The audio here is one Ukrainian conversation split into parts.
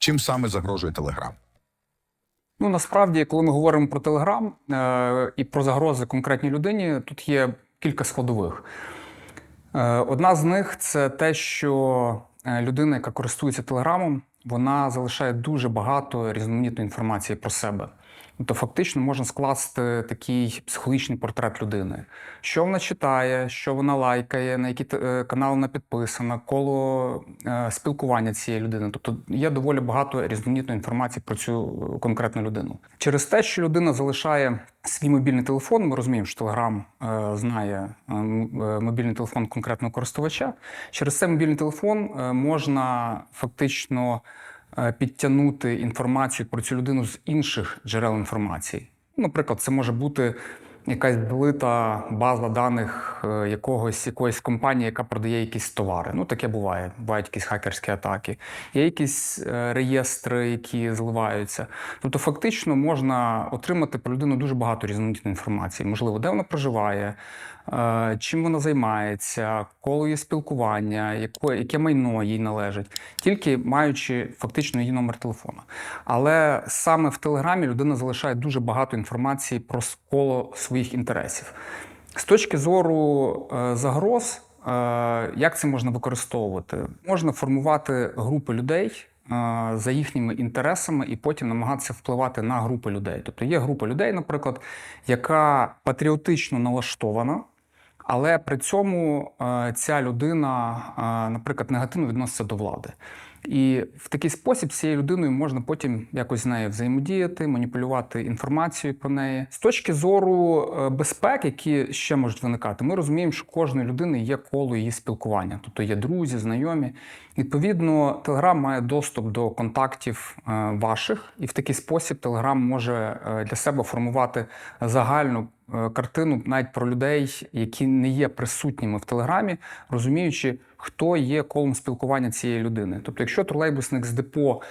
Чим саме загрожує Телеграм? Ну насправді, коли ми говоримо про Телеграм е, і про загрози конкретній людині, тут є кілька складових. Е, одна з них це те, що е, людина, яка користується Телеграмом, вона залишає дуже багато різноманітної інформації про себе. Тобто, фактично можна скласти такий психологічний портрет людини, що вона читає, що вона лайкає, на які е, канали вона підписана, коло е, спілкування цієї людини. Тобто є доволі багато різноманітної інформації про цю е, конкретну людину. Через те, що людина залишає свій мобільний телефон, ми розуміємо, що Телеграм знає мобільний телефон конкретного користувача. Через цей мобільний телефон можна фактично підтягнути інформацію про цю людину з інших джерел інформації. Наприклад, це може бути якась злита база даних е, якогось якоїсь компанії, яка продає якісь товари. Ну, таке буває. Бувають якісь хакерські атаки. Є якісь е, реєстри, які зливаються. Тобто, фактично можна отримати про людину дуже багато різноманітної інформації. Можливо, де вона проживає, е, чим вона займається, коло її спілкування, яке, яке майно їй належить, тільки маючи фактично її номер телефона. Але саме в Телеграмі людина залишає дуже багато інформації про коло своїх інтересів. З точки зору е, загроз, е, як це можна використовувати? Можна формувати групи людей е, за їхніми інтересами і потім намагатися впливати на групи людей. Тобто є група людей, наприклад, яка патріотично налаштована. Але при цьому е, ця людина, е, наприклад, негативно відноситься до влади. І в такий спосіб цією людиною можна потім якось з нею взаємодіяти, маніпулювати інформацією про неї. З точки зору е, безпек, які ще можуть виникати, ми розуміємо, що кожної людини є коло її спілкування, тобто є друзі, знайомі. Відповідно, Телеграм має доступ до контактів ваших, і в такий спосіб Телеграм може для себе формувати загальну картину навіть про людей, які не є присутніми в Телеграмі, розуміючи, хто є колом спілкування цієї людини. Тобто, якщо тролейбусник з депо.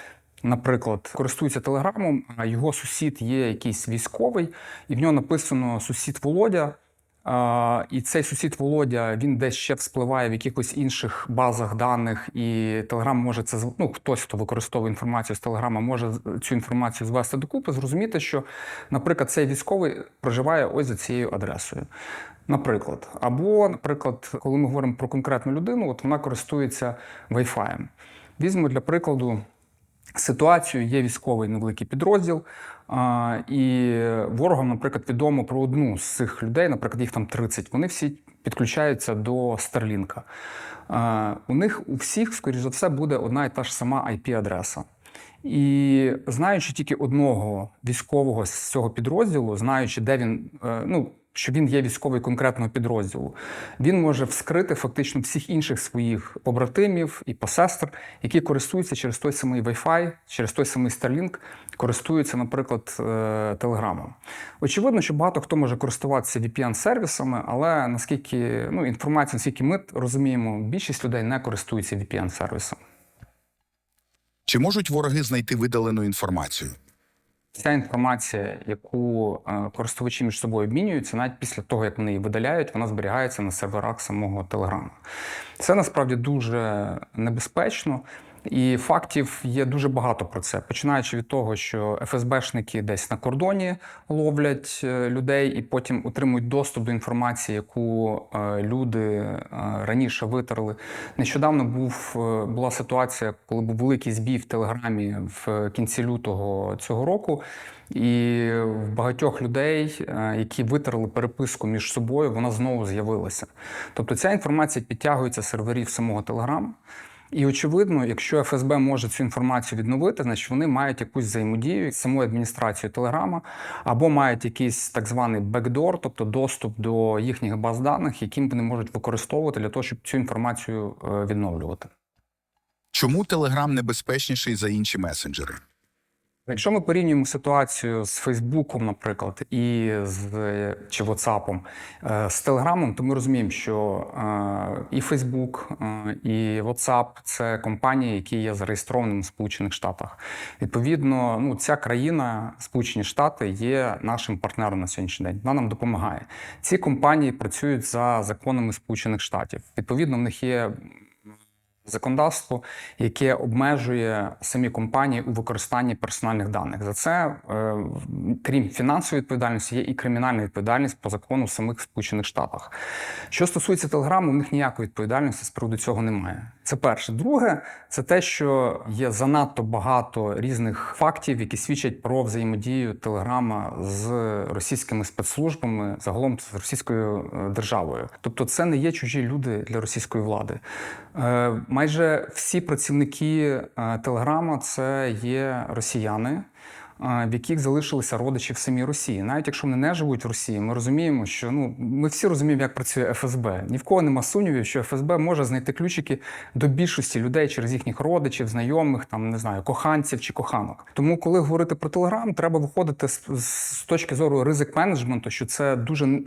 Наприклад, користується телеграмом, а його сусід є якийсь військовий, і в нього написано сусід Володя. А, і цей сусід Володя він десь ще вспливає в якихось інших базах даних, і Телеграм може це ну, хтось, хто використовує інформацію з Телеграма, може цю інформацію звести докупи, зрозуміти, що, наприклад, цей військовий проживає ось за цією адресою. Наприклад, або, наприклад, коли ми говоримо про конкретну людину, от вона користується Wi-Fi. Візьмемо для прикладу ситуацію. Є військовий невеликий підрозділ, і ворогам, наприклад, відомо про одну з цих людей, наприклад, їх там 30, Вони всі підключаються до Старлінка. У них у всіх, скоріш за все, буде одна і та ж сама IP-адреса. І знаючи тільки одного військового з цього підрозділу, знаючи, де він, е, ну що він є військовий конкретного підрозділу, він може вскрити фактично всіх інших своїх побратимів і посестер, які користуються через той самий Wi-Fi, через той самий Starlink, користуються, наприклад, е, Телеграмом. Очевидно, що багато хто може користуватися VPN-сервісами, але наскільки ну, інформація, наскільки ми розуміємо, більшість людей не користуються VPN-сервісом. Чи можуть вороги знайти видалену інформацію? Ця інформація, яку е, користувачі між собою обмінюються, навіть після того, як вони її видаляють, вона зберігається на серверах самого Телеграма. Це насправді дуже небезпечно. І фактів є дуже багато про це, починаючи від того, що ФСБшники десь на кордоні ловлять е, людей і потім отримують доступ до інформації, яку е, люди е, раніше витерли. Нещодавно був була ситуація, коли був великий збій в Телеграмі в кінці лютого цього року. І в багатьох людей, які витерли переписку між собою, вона знову з'явилася. Тобто ця інформація підтягується серверів самого Телеграм. І очевидно, якщо ФСБ може цю інформацію відновити, значить вони мають якусь взаємодію з самою адміністрацією Телеграма, або мають якийсь так званий бекдор, тобто доступ до їхніх баз даних, яким вони можуть використовувати для того, щоб цю інформацію е, відновлювати. Чому Телеграм небезпечніший за інші месенджери? Якщо ми порівнюємо ситуацію з Фейсбуком, наприклад, і з чи WhatsApp, е, з Телеграмом, то ми розуміємо, що е, і Фейсбук, е, і WhatsApp – це компанії, які є зареєстрованими в Сполучених Штатах. Відповідно, ну ця країна, Сполучені Штати, є нашим партнером на сьогоднішній день. Вона нам допомагає. Ці компанії працюють за законами Сполучених Штатів. Відповідно, в них є законодавство, яке обмежує самі компанії у використанні персональних даних. За це, е, крім фінансової відповідальності, є і кримінальна відповідальність по закону в самих Сполучених Штатах. Що стосується Телеграму, у них ніякої відповідальності з приводу цього немає. Це перше. Друге, це те, що є занадто багато різних фактів, які свідчать про взаємодію Телеграма з російськими спецслужбами, загалом з російською е, державою. Тобто, це не є чужі люди для російської влади. Е, Майже всі працівники е, Телеграма це є росіяни. В яких залишилися родичі в самій Росії, навіть якщо вони не живуть в Росії, ми розуміємо, що ну ми всі розуміємо, як працює ФСБ. Ні в кого нема сумнівів, що ФСБ може знайти ключики до більшості людей через їхніх родичів, знайомих, там не знаю, коханців чи коханок. Тому, коли говорити про Телеграм, треба виходити з, з точки зору ризик менеджменту, що це дуже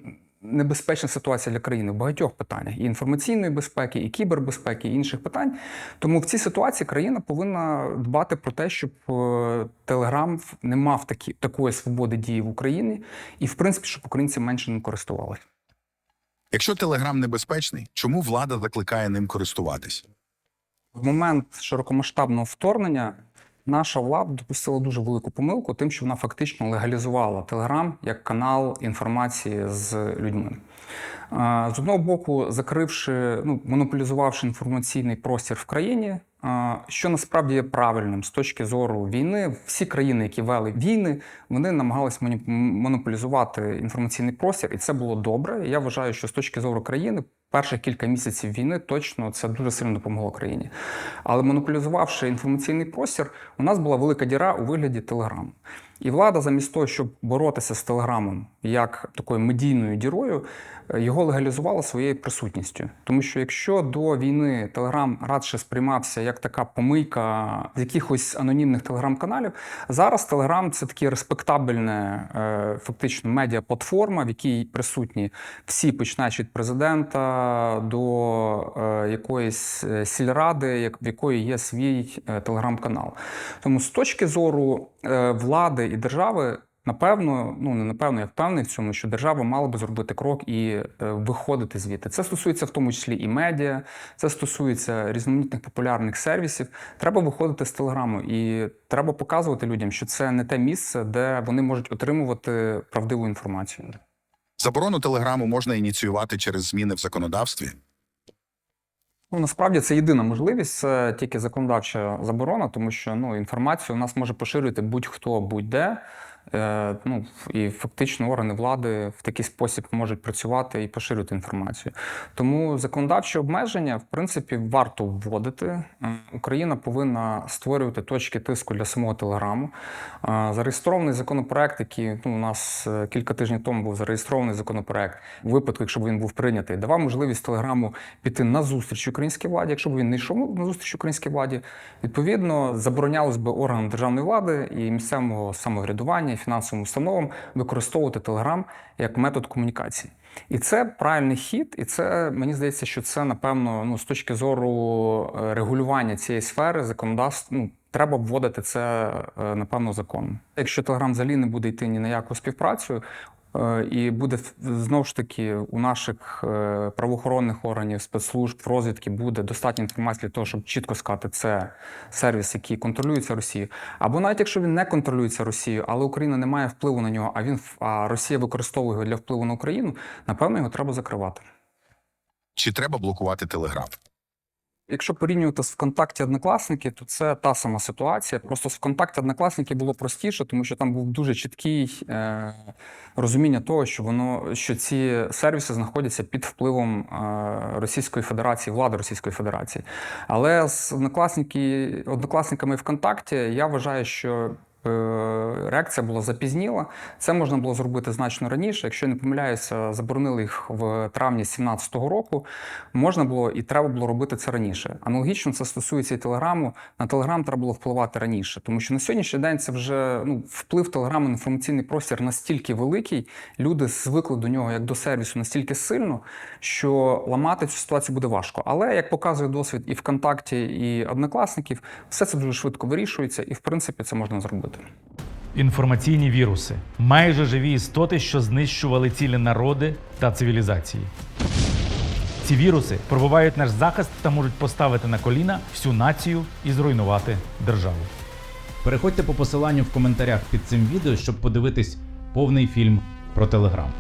небезпечна ситуація для країни в багатьох питаннях і інформаційної безпеки, і кібербезпеки, і інших питань. Тому в цій ситуації країна повинна дбати про те, щоб Телеграм не мав такі, такої свободи дії в Україні, і в принципі, щоб українці менше ним користувалися. Якщо Телеграм небезпечний, чому влада закликає ним користуватись? В момент широкомасштабного вторгнення наша влада допустила дуже велику помилку, тим, що вона фактично легалізувала Телеграм як канал інформації з людьми. З одного боку, закривши, ну, монополізувавши інформаційний простір в країні, що насправді є правильним з точки зору війни. Всі країни, які вели війни, вони намагалися монополізувати інформаційний простір, і це було добре. Я вважаю, що з точки зору країни перших кілька місяців війни точно це дуже сильно допомогло країні. Але монополізувавши інформаційний простір, у нас була велика діра у вигляді Телеграму. І влада, замість того, щоб боротися з Телеграмом як такою медійною дірою, е, його легалізувала своєю присутністю. Тому що якщо до війни Телеграм радше сприймався як така помийка з якихось анонімних телеграм-каналів, зараз Телеграм це таке респектабельне, е, фактично медіаплатформа, в якій присутні всі, починаючи від президента до е, якоїсь сільради, в якої є свій телеграм-канал. Тому з точки зору влади і держави. Напевно, ну не напевно, я впевнений в цьому, що держава мала би зробити крок і е, виходити звідти. Це стосується в тому числі і медіа, це стосується різноманітних популярних сервісів. Треба виходити з телеграму, і треба показувати людям, що це не те місце, де вони можуть отримувати правдиву інформацію. Заборону Телеграму можна ініціювати через зміни в законодавстві. Ну, насправді це єдина можливість, це тільки законодавча заборона, тому що ну, інформацію у нас може поширювати будь-хто, будь-де. Е, ну, і фактично органи влади в такий спосіб можуть працювати і поширювати інформацію. Тому законодавчі обмеження, в принципі, варто вводити. Е, Україна повинна створювати точки тиску для самого телеграму. Е, Зареєстрований законопроект, який ну, у нас кілька тижнів тому був зареєстрований законопроект, у випадку, якщо б він був прийнятий, давав можливість телеграму піти на зустріч українській владі. Якщо б він не йшов на зустріч українській владі, відповідно заборонялось би органам державної влади і місцевого самоврядування, фінансовим установам використовувати телеграм як метод комунікації. І це правильний хід, і це мені здається, що це напевно ну з точки зору е, регулювання цієї сфери законодавства. Ну, треба вводити це е, напевно законом. Якщо Телеграм взагалі не буде йти ні на яку співпрацю. Е, І буде знову ж таки у наших е, правоохоронних органів, спецслужб, розвідки буде достатньо інформації для того, щоб чітко сказати, це сервіс, який контролюється Росією. Або навіть якщо він не контролюється Росією, але Україна не має впливу на нього, а він в- а Росія використовує його для впливу на Україну, напевно, його треба закривати. Чи треба блокувати Телеграм? Якщо порівнювати з ВКонтакті однокласники, то це та сама ситуація. Просто з ВКонтакті однокласники було простіше, тому що там був дуже чіткий е, розуміння того, що воно що ці сервіси знаходяться під впливом е, Російської Федерації, влади Російської Федерації. Але з однокласники, однокласниками ВКонтакті я вважаю, що реакція була запізніла. Це можна було зробити значно раніше. Якщо не помиляюся, заборонили їх в травні 2017 року. Можна було і треба було робити це раніше. Аналогічно це стосується і телеграму. На телеграм треба було впливати раніше, тому що на сьогоднішній день це вже ну вплив телеграму на інформаційний простір настільки великий. Люди звикли до нього як до сервісу настільки сильно, що ламати цю ситуацію буде важко. Але як показує досвід і ВКонтакті, і однокласників, все це дуже швидко вирішується, і в принципі це можна зробити. Інформаційні віруси майже живі істоти, що знищували цілі народи та цивілізації. Ці Ці віруси пробувають наш захист та можуть поставити на коліна всю націю і зруйнувати державу. Переходьте по посиланню в коментарях під цим відео, щоб подивитись повний фільм про Телеграм.